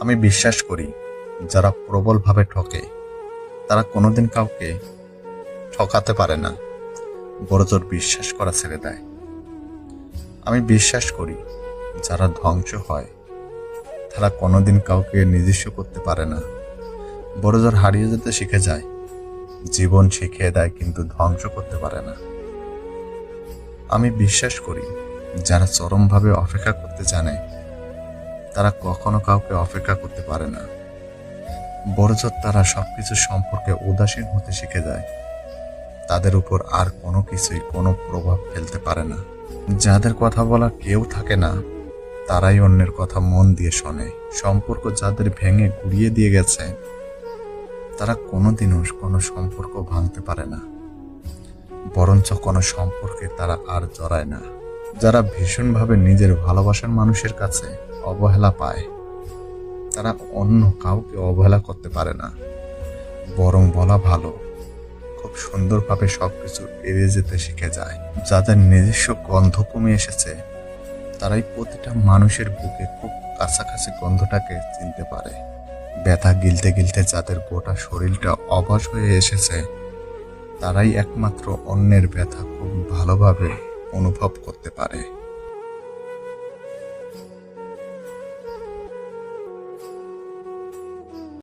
আমি বিশ্বাস করি, যারা প্রবলভাবে ঠকে, তারা কোনোদিন কাউকে ঠকাতে পারে না। বড়জোর বিশ্বাস করা ছেড়ে দেয়। আমি বিশ্বাস করি, যারা ধ্বংস হয়, তারা কোনোদিন কাউকে নিজস্ব করতে পারে না। বড়জোর হারিয়ে যেতে শিখে যায়, জীবন শিখিয়ে দেয় কিন্তু ধ্বংস করতে পারে না। আমি বিশ্বাস করি, যারা চরমভাবে অপেক্ষা করতে জানে তারা কখনো কাউকে অপেক্ষা করতে পারে না। বড়জোর তারা সবকিছু সম্পর্কে উদাসীন হতে শিখে যায়। তাদের উপর আর কোনো কিছুই কোনো প্রভাব ফেলতে পারে না। যাদের কথা বলা কেউ থাকে না, তারাই অন্যের কথা মন দিয়ে শোনে। সম্পর্ক যাদের ভেঙে গুড়িয়ে দিয়ে গেছে, তারা কোনোদিনও কোনো সম্পর্ক ভাঙতে পারে না। বরঞ্চ কোনো সম্পর্কে তারা আর জড়ায় না। যারা ভীষণভাবে নিজের ভালোবাসার মানুষের কাছে অবহেলা পায়, তারা অন্য কাউকে অবহেলা করতে পারে না। বরং বলা ভালো, খুব সুন্দরভাবে সব কিছু এড়িয়ে যেতে শিখে যায়। যাদের নিজস্ব গন্ধ কমে এসেছে, তারাই প্রতিটা মানুষের বুকে খুব কাছাকাছি গন্ধটাকে চিনতে পারে। ব্যথা গিলতে গিলতে যাদের গোটা শরীরটা অবশ হয়ে এসেছে, তারাই একমাত্র অন্যের ব্যথা খুব ভালোভাবে অনুভব করতে পারে।